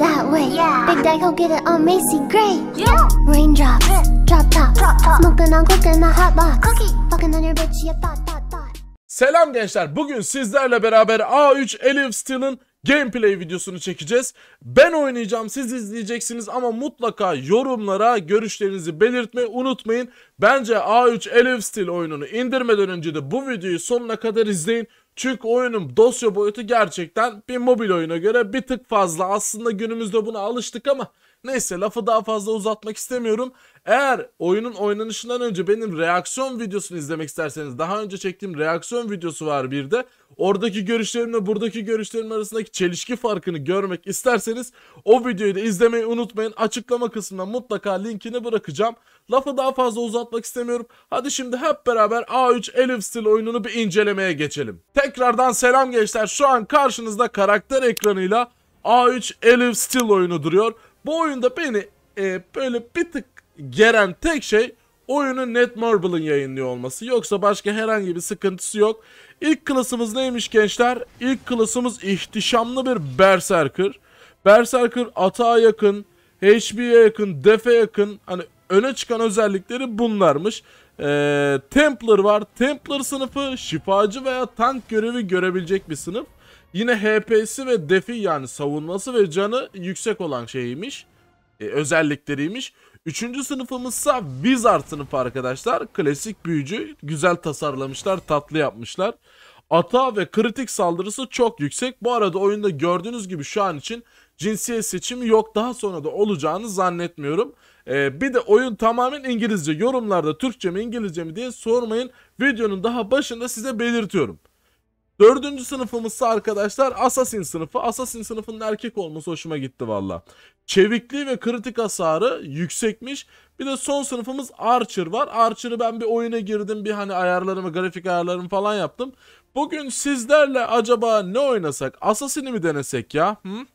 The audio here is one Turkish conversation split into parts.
that way. Yeah. Big Daddy go get it on Macy Gray. Yeah. Raindrops, drop top, Drop top. smoking on cooking a hot box. Cookie. Fucking on your bitch, you thought, thought, thought. Selam gençler. Bugün sizlerle beraber A3 Elif Steel'ın gameplay videosunu çekeceğiz. Ben oynayacağım, siz izleyeceksiniz ama mutlaka yorumlara görüşlerinizi belirtmeyi unutmayın. Bence A3 Elif Steel oyununu indirmeden önce de bu videoyu sonuna kadar izleyin. Çünkü oyunun dosya boyutu gerçekten bir mobil oyuna göre bir tık fazla. Aslında günümüzde buna alıştık ama neyse lafı daha fazla uzatmak istemiyorum. Eğer oyunun oynanışından önce benim reaksiyon videosunu izlemek isterseniz daha önce çektiğim reaksiyon videosu var bir de. Oradaki görüşlerimle buradaki görüşlerim arasındaki çelişki farkını görmek isterseniz o videoyu da izlemeyi unutmayın. Açıklama kısmına mutlaka linkini bırakacağım. Lafı daha fazla uzatmak istemiyorum. Hadi şimdi hep beraber A3 Elif Steel oyununu bir incelemeye geçelim. Tekrardan selam gençler. Şu an karşınızda karakter ekranıyla A3 Elif Steel oyunu duruyor. Bu oyunda beni e, böyle bir tık geren tek şey oyunun Netmarble'ın yayınlıyor olması. Yoksa başka herhangi bir sıkıntısı yok. İlk klasımız neymiş gençler? İlk klasımız ihtişamlı bir Berserker. Berserker atağa yakın, HP'ye yakın, def'e yakın. Hani öne çıkan özellikleri bunlarmış. Ee, Templar var. Templar sınıfı şifacı veya tank görevi görebilecek bir sınıf. Yine HP'si ve defi yani savunması ve canı yüksek olan şeymiş. E, özellikleriymiş. Üçüncü sınıfımızsa Wizard sınıfı arkadaşlar. Klasik büyücü. Güzel tasarlamışlar, tatlı yapmışlar. Ata ve kritik saldırısı çok yüksek. Bu arada oyunda gördüğünüz gibi şu an için cinsiyet seçimi yok. Daha sonra da olacağını zannetmiyorum. Ee, bir de oyun tamamen İngilizce. Yorumlarda Türkçe mi İngilizce mi diye sormayın. Videonun daha başında size belirtiyorum. Dördüncü sınıfımızsa arkadaşlar Assassin sınıfı. Assassin sınıfının erkek olması hoşuma gitti valla. Çevikliği ve kritik hasarı yüksekmiş. Bir de son sınıfımız Archer var. Archer'ı ben bir oyuna girdim. Bir hani ayarlarımı, grafik ayarlarımı falan yaptım. Bugün sizlerle acaba ne oynasak? Assassin'i mi denesek ya? Hı?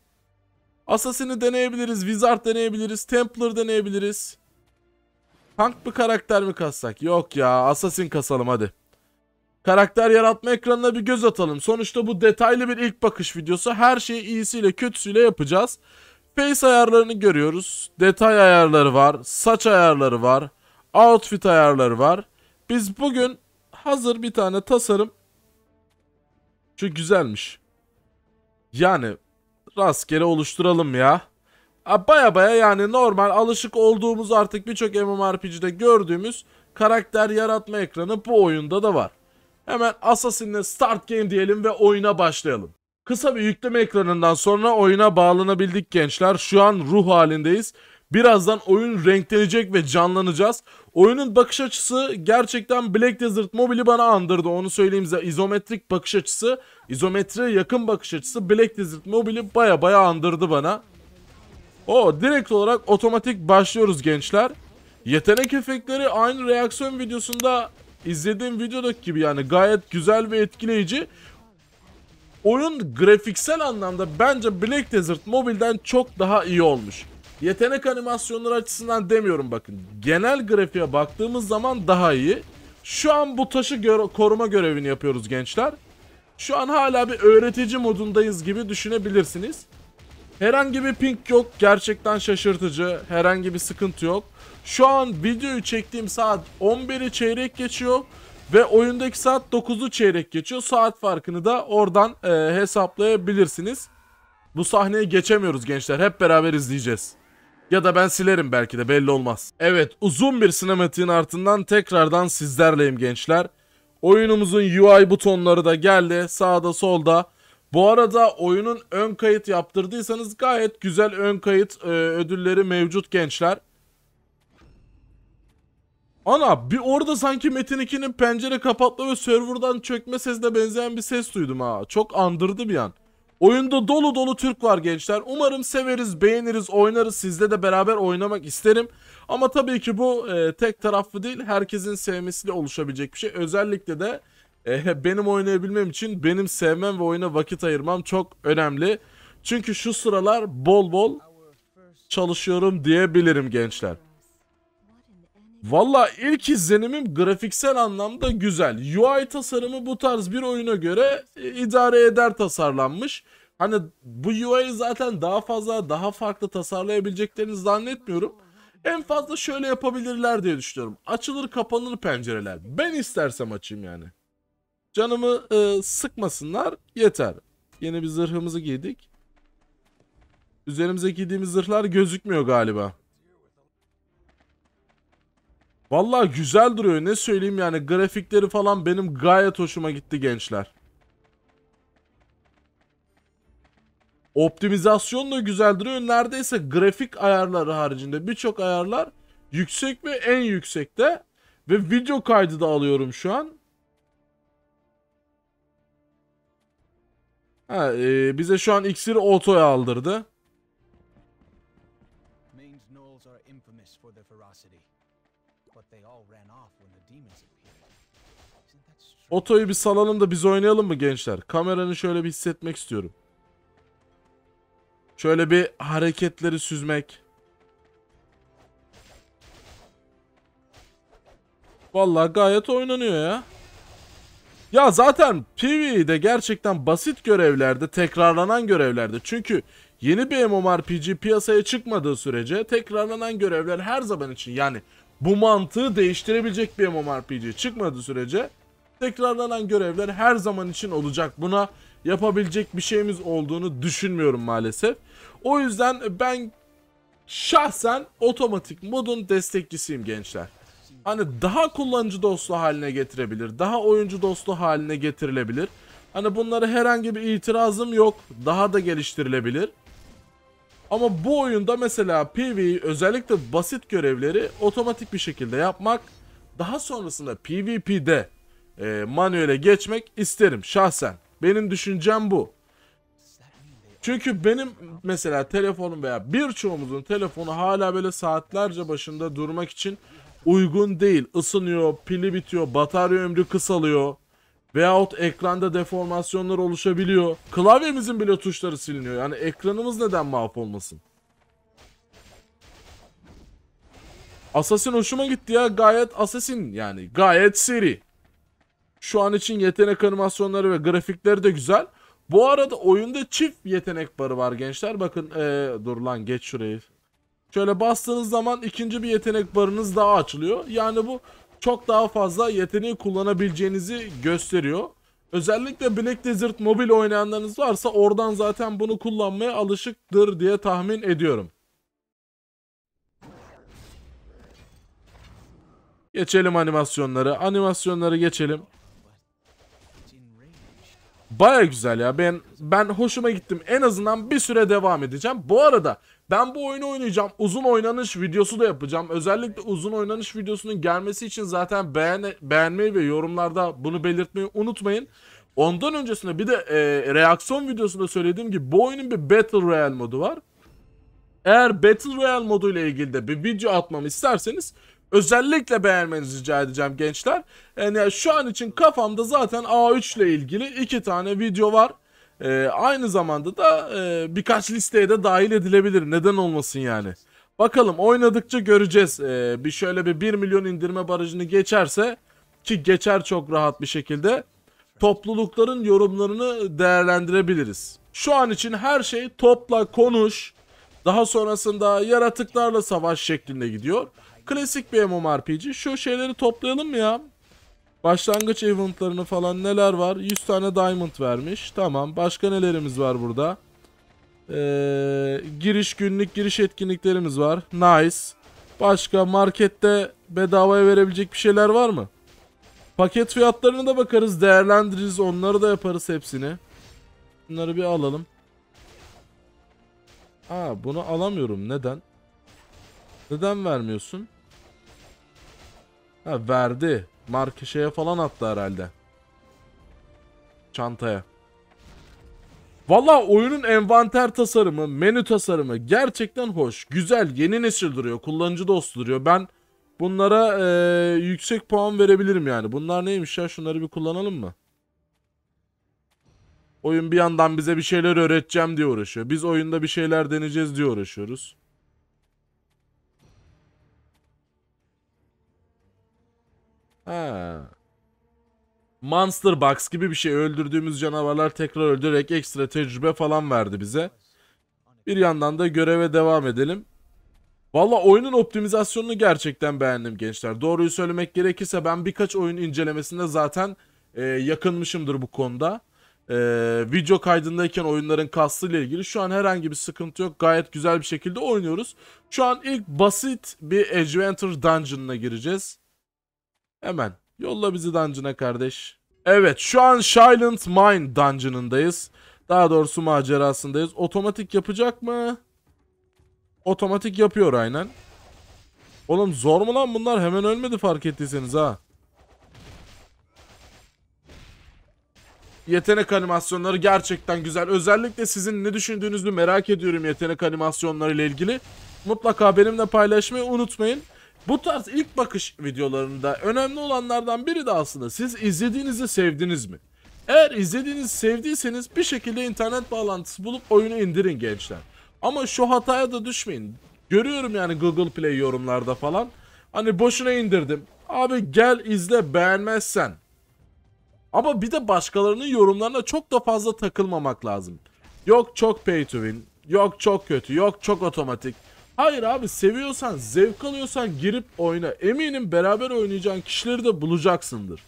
Assassin'i deneyebiliriz. Wizard deneyebiliriz. Templar deneyebiliriz. Tank bir karakter mi kassak? Yok ya Assassin kasalım hadi. Karakter yaratma ekranına bir göz atalım. Sonuçta bu detaylı bir ilk bakış videosu. Her şeyi iyisiyle kötüsüyle yapacağız. Face ayarlarını görüyoruz. Detay ayarları var. Saç ayarları var. Outfit ayarları var. Biz bugün hazır bir tane tasarım. Şu güzelmiş. Yani rastgele oluşturalım ya. Baya baya yani normal alışık olduğumuz artık birçok MMORPG'de gördüğümüz karakter yaratma ekranı bu oyunda da var. Hemen Assassin'le Start Game diyelim ve oyuna başlayalım. Kısa bir yükleme ekranından sonra oyuna bağlanabildik gençler. Şu an ruh halindeyiz. Birazdan oyun renklenecek ve canlanacağız. Oyunun bakış açısı gerçekten Black Desert Mobile'i bana andırdı. Onu söyleyeyim size. İzometrik bakış açısı, izometriye yakın bakış açısı Black Desert Mobile'i baya baya andırdı bana. O direkt olarak otomatik başlıyoruz gençler. Yetenek efektleri aynı reaksiyon videosunda izlediğim videodaki gibi yani gayet güzel ve etkileyici. Oyun grafiksel anlamda bence Black Desert Mobile'den çok daha iyi olmuş. Yetenek animasyonları açısından demiyorum bakın. Genel grafiğe baktığımız zaman daha iyi. Şu an bu taşı gö- koruma görevini yapıyoruz gençler. Şu an hala bir öğretici modundayız gibi düşünebilirsiniz. Herhangi bir ping yok. Gerçekten şaşırtıcı. Herhangi bir sıkıntı yok. Şu an videoyu çektiğim saat 11'i çeyrek geçiyor. Ve oyundaki saat 9'u çeyrek geçiyor. Saat farkını da oradan e, hesaplayabilirsiniz. Bu sahneye geçemiyoruz gençler. Hep beraber izleyeceğiz. Ya da ben silerim belki de belli olmaz. Evet uzun bir sinematiğin ardından tekrardan sizlerleyim gençler. Oyunumuzun UI butonları da geldi. Sağda solda. Bu arada oyunun ön kayıt yaptırdıysanız gayet güzel ön kayıt e, ödülleri mevcut gençler. Ana bir orada sanki Metin 2'nin pencere kapatma ve serverdan çökme sesine benzeyen bir ses duydum ha. Çok andırdı bir an. Oyunda dolu dolu Türk var gençler. Umarım severiz, beğeniriz, oynarız. Sizle de beraber oynamak isterim. Ama tabii ki bu e, tek taraflı değil. Herkesin sevmesiyle oluşabilecek bir şey. Özellikle de e, benim oynayabilmem için benim sevmem ve oyuna vakit ayırmam çok önemli. Çünkü şu sıralar bol bol çalışıyorum diyebilirim gençler. Valla ilk izlenimim grafiksel anlamda güzel. UI tasarımı bu tarz bir oyuna göre e, idare eder tasarlanmış. Hani bu UI'yi zaten daha fazla daha farklı tasarlayabileceklerini zannetmiyorum. En fazla şöyle yapabilirler diye düşünüyorum. Açılır kapanır pencereler. Ben istersem açayım yani. Canımı e, sıkmasınlar yeter. Yeni bir zırhımızı giydik. Üzerimize giydiğimiz zırhlar gözükmüyor galiba. Vallahi güzel duruyor ne söyleyeyim yani grafikleri falan benim gayet hoşuma gitti gençler. Optimizasyon da güzel duruyor. Neredeyse grafik ayarları haricinde birçok ayarlar yüksek ve en yüksekte. Ve video kaydı da alıyorum şu an. Ha, e, bize şu an iksiri otoya aldırdı. Otoyu bir salalım da biz oynayalım mı gençler? Kameranı şöyle bir hissetmek istiyorum. Şöyle bir hareketleri süzmek. Vallahi gayet oynanıyor ya. Ya zaten PvE'de gerçekten basit görevlerde, tekrarlanan görevlerde. Çünkü yeni bir MMORPG piyasaya çıkmadığı sürece tekrarlanan görevler her zaman için yani bu mantığı değiştirebilecek bir MMORPG çıkmadığı sürece tekrarlanan görevler her zaman için olacak. Buna yapabilecek bir şeyimiz olduğunu düşünmüyorum maalesef. O yüzden ben şahsen otomatik modun destekçisiyim gençler. Hani daha kullanıcı dostu haline getirebilir. Daha oyuncu dostu haline getirilebilir. Hani bunlara herhangi bir itirazım yok. Daha da geliştirilebilir. Ama bu oyunda mesela PvE özellikle basit görevleri otomatik bir şekilde yapmak daha sonrasında PvP'de e, manuele geçmek isterim şahsen. Benim düşüncem bu. Çünkü benim mesela telefonum veya birçoğumuzun telefonu hala böyle saatlerce başında durmak için uygun değil. Isınıyor, pili bitiyor, batarya ömrü kısalıyor. Veyahut ekranda deformasyonlar oluşabiliyor. Klavyemizin bile tuşları siliniyor. Yani ekranımız neden mahvolmasın? Assassin hoşuma gitti ya. Gayet Assassin yani. Gayet seri. Şu an için yetenek animasyonları ve grafikleri de güzel. Bu arada oyunda çift yetenek barı var gençler. Bakın ee, dur lan geç şurayı. Şöyle bastığınız zaman ikinci bir yetenek barınız daha açılıyor. Yani bu çok daha fazla yeteneği kullanabileceğinizi gösteriyor. Özellikle Black Desert mobil oynayanlarınız varsa oradan zaten bunu kullanmaya alışıktır diye tahmin ediyorum. Geçelim animasyonları. Animasyonları geçelim. Baya güzel ya. Ben ben hoşuma gittim. En azından bir süre devam edeceğim. Bu arada ben bu oyunu oynayacağım. Uzun oynanış videosu da yapacağım. Özellikle uzun oynanış videosunun gelmesi için zaten beğen beğenmeyi ve yorumlarda bunu belirtmeyi unutmayın. Ondan öncesinde bir de e, reaksiyon videosunda söylediğim gibi bu oyunun bir Battle Royale modu var. Eğer Battle Royale modu ile ilgili de bir video atmamı isterseniz özellikle beğenmenizi rica edeceğim gençler. Yani şu an için kafamda zaten A3 ile ilgili iki tane video var. Ee, aynı zamanda da e, birkaç listeye de dahil edilebilir. Neden olmasın yani. Bakalım oynadıkça göreceğiz. Ee, bir şöyle bir 1 milyon indirme barajını geçerse ki geçer çok rahat bir şekilde toplulukların yorumlarını değerlendirebiliriz. Şu an için her şey topla konuş. Daha sonrasında yaratıklarla savaş şeklinde gidiyor. Klasik bir MMORPG. Şu şeyleri toplayalım mı ya? Başlangıç eventlarını falan neler var? 100 tane diamond vermiş. Tamam. Başka nelerimiz var burada? Ee, giriş günlük giriş etkinliklerimiz var. Nice. Başka markette bedavaya verebilecek bir şeyler var mı? Paket fiyatlarına da bakarız, değerlendiririz, onları da yaparız hepsini. Bunları bir alalım. Aa bunu alamıyorum. Neden? Neden vermiyorsun? Ha verdi. Marka şeye falan attı herhalde. Çantaya. Valla oyunun envanter tasarımı, menü tasarımı gerçekten hoş. Güzel, yeni nesil duruyor, kullanıcı dostu duruyor. Ben bunlara eee, yüksek puan verebilirim yani. Bunlar neymiş ya? Şunları bir kullanalım mı? Oyun bir yandan bize bir şeyler öğreteceğim diye uğraşıyor. Biz oyunda bir şeyler deneyeceğiz diye uğraşıyoruz. Ha. Monster Box gibi bir şey. Öldürdüğümüz canavarlar tekrar öldürerek ekstra tecrübe falan verdi bize. Bir yandan da göreve devam edelim. Valla oyunun optimizasyonunu gerçekten beğendim gençler. Doğruyu söylemek gerekirse ben birkaç oyun incelemesinde zaten e, yakınmışımdır bu konuda. E, video kaydındayken oyunların kastıyla ilgili şu an herhangi bir sıkıntı yok. Gayet güzel bir şekilde oynuyoruz. Şu an ilk basit bir Adventure Dungeon'ına gireceğiz. Hemen yolla bizi dungeon'a kardeş. Evet şu an Silent Mine Dungeon'ındayız. Daha doğrusu macerasındayız. Otomatik yapacak mı? Otomatik yapıyor aynen. Oğlum zor mu lan bunlar? Hemen ölmedi fark ettiyseniz ha. Yetenek animasyonları gerçekten güzel. Özellikle sizin ne düşündüğünüzü merak ediyorum yetenek animasyonları ile ilgili. Mutlaka benimle paylaşmayı unutmayın. Bu tarz ilk bakış videolarında önemli olanlardan biri de aslında siz izlediğinizi sevdiniz mi? Eğer izlediğinizi sevdiyseniz bir şekilde internet bağlantısı bulup oyunu indirin gençler. Ama şu hataya da düşmeyin. Görüyorum yani Google Play yorumlarda falan. Hani boşuna indirdim. Abi gel izle beğenmezsen. Ama bir de başkalarının yorumlarına çok da fazla takılmamak lazım. Yok çok pay to win. Yok çok kötü. Yok çok otomatik. Hayır abi seviyorsan, zevk alıyorsan girip oyna. Eminim beraber oynayacağın kişileri de bulacaksındır.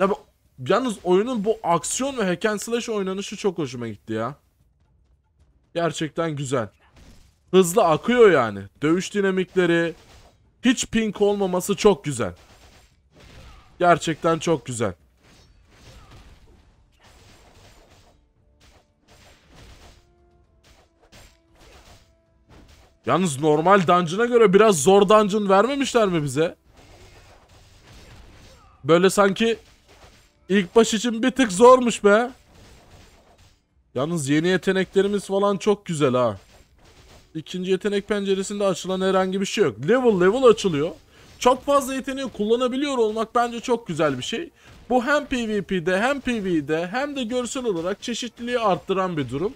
Ya bu- yalnız oyunun bu aksiyon ve hack and slash oynanışı çok hoşuma gitti ya. Gerçekten güzel. Hızlı akıyor yani. Dövüş dinamikleri, hiç pink olmaması çok güzel. Gerçekten çok güzel. Yalnız normal dungeon'a göre biraz zor dungeon vermemişler mi bize? Böyle sanki ilk baş için bir tık zormuş be. Yalnız yeni yeteneklerimiz falan çok güzel ha. İkinci yetenek penceresinde açılan herhangi bir şey yok. Level level açılıyor. Çok fazla yeteneği kullanabiliyor olmak bence çok güzel bir şey. Bu hem PvP'de hem PvE'de hem de görsel olarak çeşitliliği arttıran bir durum.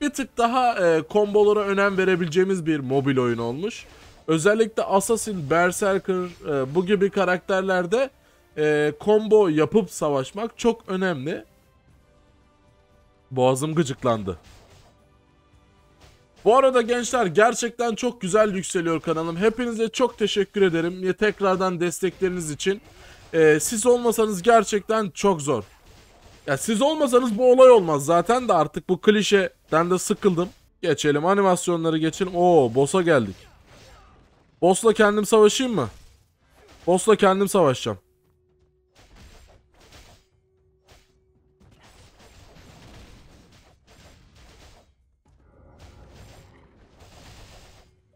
Bir tık daha e, kombolara önem verebileceğimiz bir mobil oyun olmuş. Özellikle Assassin, Berserker e, bu gibi karakterlerde e, combo yapıp savaşmak çok önemli. Boğazım gıcıklandı. Bu arada gençler gerçekten çok güzel yükseliyor kanalım. Hepinize çok teşekkür ederim. Tekrardan destekleriniz için. Ee, siz olmasanız gerçekten çok zor. Ya siz olmasanız bu olay olmaz. Zaten de artık bu klişeden de sıkıldım. Geçelim animasyonları geçelim. Oo boss'a geldik. Boss'la kendim savaşayım mı? Boss'la kendim savaşacağım.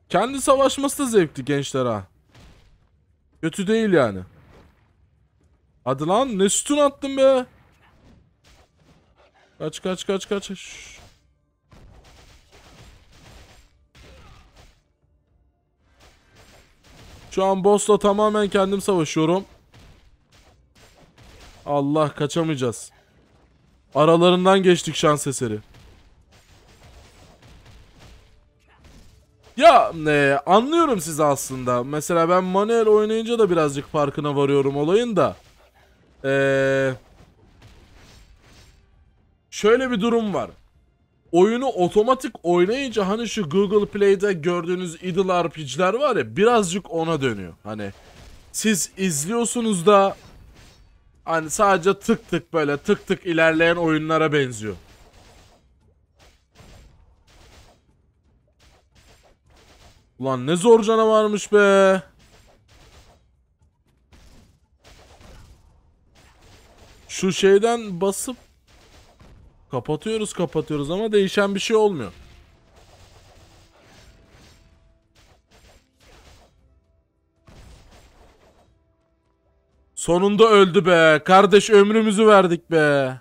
Kendi savaşması da zevkli gençler ha. Kötü değil yani. Hadi lan ne sütun attın be. Kaç kaç kaç kaç. Şşş. Şu an boss'la tamamen kendim savaşıyorum. Allah kaçamayacağız. Aralarından geçtik şans eseri. Ya e, anlıyorum sizi aslında. Mesela ben manuel oynayınca da birazcık farkına varıyorum olayın da. Eee... Şöyle bir durum var. Oyunu otomatik oynayınca hani şu Google Play'de gördüğünüz idle RPG'ler var ya birazcık ona dönüyor. Hani siz izliyorsunuz da hani sadece tık tık böyle tık tık ilerleyen oyunlara benziyor. Ulan ne zor canavarmış be. Şu şeyden basıp kapatıyoruz kapatıyoruz ama değişen bir şey olmuyor. Sonunda öldü be. Kardeş ömrümüzü verdik be.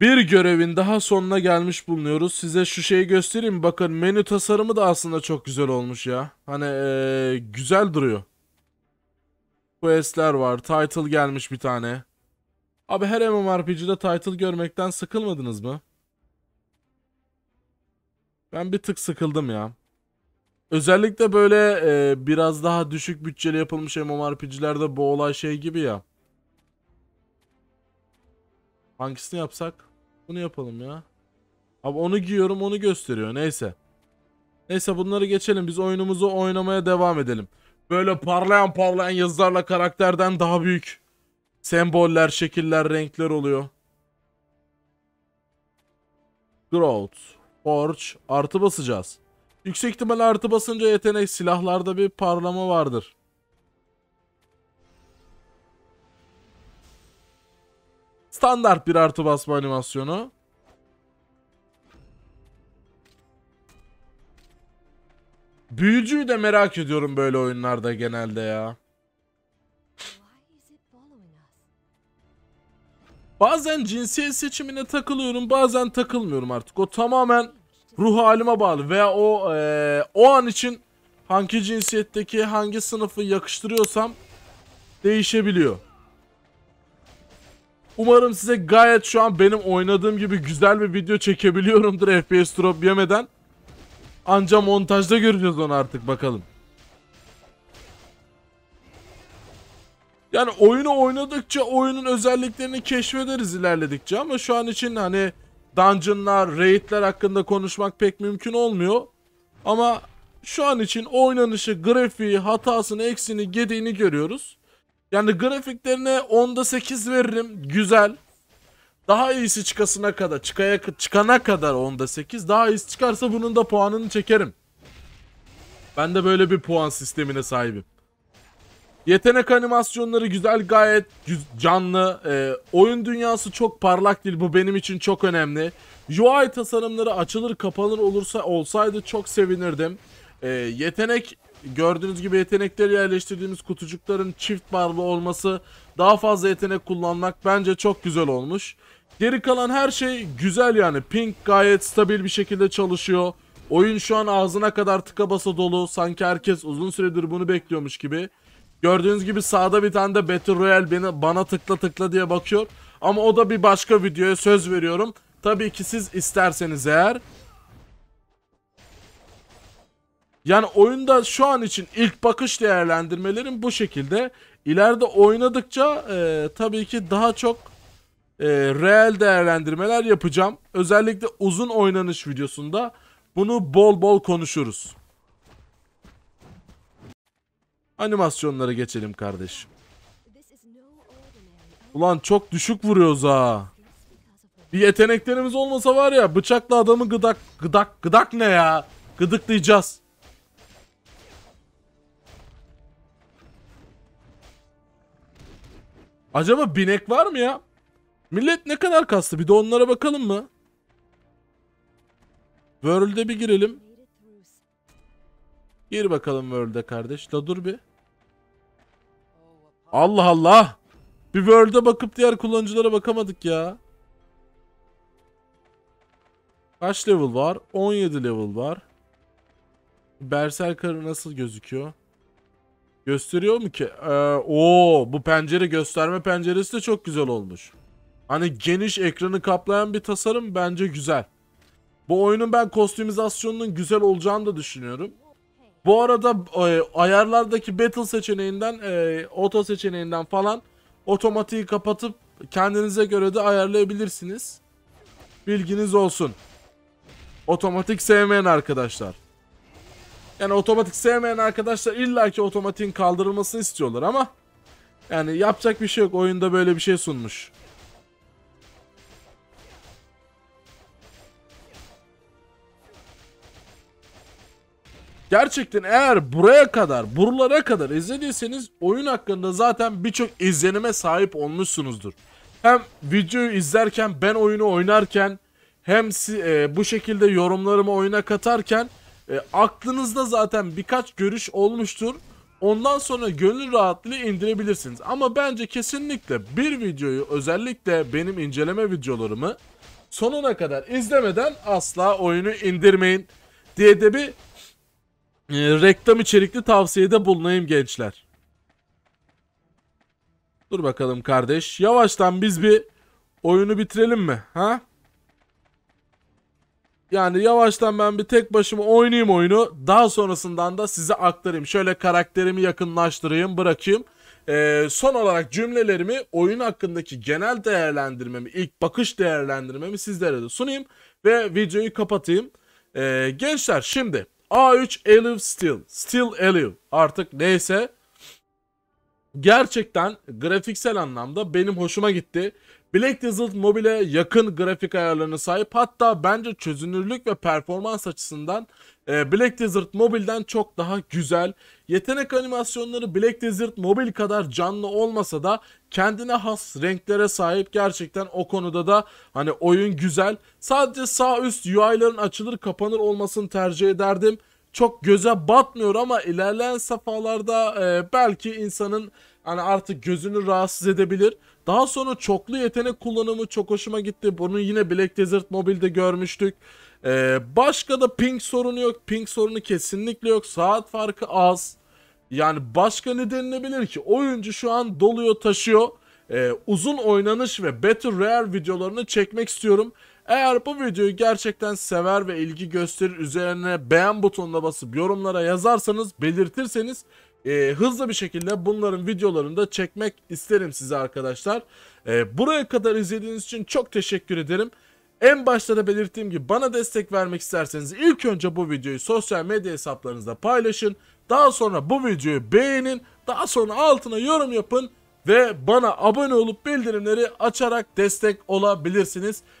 Bir görevin daha sonuna gelmiş bulunuyoruz. Size şu şeyi göstereyim. Bakın menü tasarımı da aslında çok güzel olmuş ya. Hani eee, güzel duruyor. Quest'ler var. Title gelmiş bir tane. Abi her MMORPG'de title görmekten sıkılmadınız mı? Ben bir tık sıkıldım ya. Özellikle böyle e, biraz daha düşük bütçeli yapılmış MMORPG'lerde bu olay şey gibi ya. Hangisini yapsak? Bunu yapalım ya. Abi onu giyiyorum onu gösteriyor neyse. Neyse bunları geçelim biz oyunumuzu oynamaya devam edelim. Böyle parlayan parlayan yazılarla karakterden daha büyük semboller, şekiller, renkler oluyor. Growth, Forge, artı basacağız. Yüksek ihtimal artı basınca yetenek silahlarda bir parlama vardır. Standart bir artı basma animasyonu. Büyücüyü de merak ediyorum böyle oyunlarda genelde ya. Bazen cinsiyet seçimine takılıyorum, bazen takılmıyorum artık. O tamamen ruh halime bağlı veya o eee, o an için hangi cinsiyetteki hangi sınıfı yakıştırıyorsam değişebiliyor. Umarım size gayet şu an benim oynadığım gibi güzel bir video çekebiliyorumdur FPS drop yemeden. Anca montajda göreceğiz onu artık bakalım. Yani oyunu oynadıkça oyunun özelliklerini keşfederiz ilerledikçe ama şu an için hani dungeonlar, raidler hakkında konuşmak pek mümkün olmuyor. Ama şu an için oynanışı, grafiği, hatasını, eksiğini, gediğini görüyoruz. Yani grafiklerine 10'da 8 veririm. Güzel. Daha iyisi çıkasına kadar, çıkaya, çıkana kadar 10'da 8. Daha iyisi çıkarsa bunun da puanını çekerim. Ben de böyle bir puan sistemine sahibim. Yetenek animasyonları güzel gayet canlı. Ee, oyun dünyası çok parlak değil. Bu benim için çok önemli. UI tasarımları açılır kapanır olursa olsaydı çok sevinirdim. Ee, yetenek gördüğünüz gibi yetenekleri yerleştirdiğimiz kutucukların çift barlı olması daha fazla yetenek kullanmak bence çok güzel olmuş. Geri kalan her şey güzel yani. Pink gayet stabil bir şekilde çalışıyor. Oyun şu an ağzına kadar tıka basa dolu. Sanki herkes uzun süredir bunu bekliyormuş gibi. Gördüğünüz gibi sağda bir tane de Battle Royale beni, bana tıkla tıkla diye bakıyor. Ama o da bir başka videoya söz veriyorum. Tabii ki siz isterseniz eğer. Yani oyunda şu an için ilk bakış değerlendirmelerim bu şekilde. İleride oynadıkça e, tabii ki daha çok e, reel değerlendirmeler yapacağım. Özellikle uzun oynanış videosunda bunu bol bol konuşuruz. Animasyonlara geçelim kardeşim. Ulan çok düşük vuruyoruz ha. Bir yeteneklerimiz olmasa var ya bıçakla adamı gıdak gıdak gıdak ne ya? Gıdıklayacağız. Acaba binek var mı ya? Millet ne kadar kastı? Bir de onlara bakalım mı? World'e bir girelim. Gir bakalım World'e kardeş. La dur bir. Allah Allah. Bir World'e bakıp diğer kullanıcılara bakamadık ya. Kaç level var? 17 level var. Berserker nasıl gözüküyor? Gösteriyor mu ki? Ee, oo, bu pencere gösterme penceresi de çok güzel olmuş. Hani geniş ekranı kaplayan bir tasarım bence güzel. Bu oyunun ben kostümizasyonunun güzel olacağını da düşünüyorum. Bu arada e, ayarlardaki battle seçeneğinden, e, auto seçeneğinden falan otomatiği kapatıp kendinize göre de ayarlayabilirsiniz. Bilginiz olsun. Otomatik sevmeyen arkadaşlar. Yani otomatik sevmeyen arkadaşlar illaki otomatiğin kaldırılmasını istiyorlar ama yani yapacak bir şey yok. Oyunda böyle bir şey sunmuş. Gerçekten eğer buraya kadar, buralara kadar izlediyseniz oyun hakkında zaten birçok izlenime sahip olmuşsunuzdur. Hem videoyu izlerken, ben oyunu oynarken, hem e, bu şekilde yorumlarımı oyuna katarken e, aklınızda zaten birkaç görüş olmuştur. Ondan sonra gönül rahatlığı indirebilirsiniz. Ama bence kesinlikle bir videoyu özellikle benim inceleme videolarımı sonuna kadar izlemeden asla oyunu indirmeyin diye de bir e, reklam içerikli tavsiyede bulunayım gençler. Dur bakalım kardeş. Yavaştan biz bir oyunu bitirelim mi? Ha? Yani yavaştan ben bir tek başıma oynayayım oyunu. Daha sonrasından da size aktarayım. Şöyle karakterimi yakınlaştırayım, bırakayım. Ee, son olarak cümlelerimi oyun hakkındaki genel değerlendirmemi, ilk bakış değerlendirmemi sizlere de sunayım ve videoyu kapatayım. Ee, gençler şimdi A3 Elif Steel, Steel Elif artık neyse gerçekten grafiksel anlamda benim hoşuma gitti. Black Desert Mobile yakın grafik ayarlarına sahip hatta bence çözünürlük ve performans açısından e, Black Desert Mobile'den çok daha güzel. Yetenek animasyonları Black Desert Mobile kadar canlı olmasa da kendine has renklere sahip gerçekten o konuda da hani oyun güzel. Sadece sağ üst UI'ların açılır kapanır olmasını tercih ederdim çok göze batmıyor ama ilerleyen safhalarda e, belki insanın hani artık gözünü rahatsız edebilir. Daha sonra çoklu yetenek kullanımı çok hoşuma gitti. Bunu yine Black Desert Mobile'de görmüştük. E, başka da ping sorunu yok. Ping sorunu kesinlikle yok. Saat farkı az. Yani başka ne denilebilir ki? Oyuncu şu an doluyor taşıyor. Ee, uzun oynanış ve Battle Royale videolarını çekmek istiyorum. Eğer bu videoyu gerçekten sever ve ilgi gösterir üzerine beğen butonuna basıp yorumlara yazarsanız belirtirseniz e, hızlı bir şekilde bunların videolarını da çekmek isterim size arkadaşlar. E, buraya kadar izlediğiniz için çok teşekkür ederim. En başta da belirttiğim gibi bana destek vermek isterseniz ilk önce bu videoyu sosyal medya hesaplarınızda paylaşın. Daha sonra bu videoyu beğenin. Daha sonra altına yorum yapın. Ve bana abone olup bildirimleri açarak destek olabilirsiniz.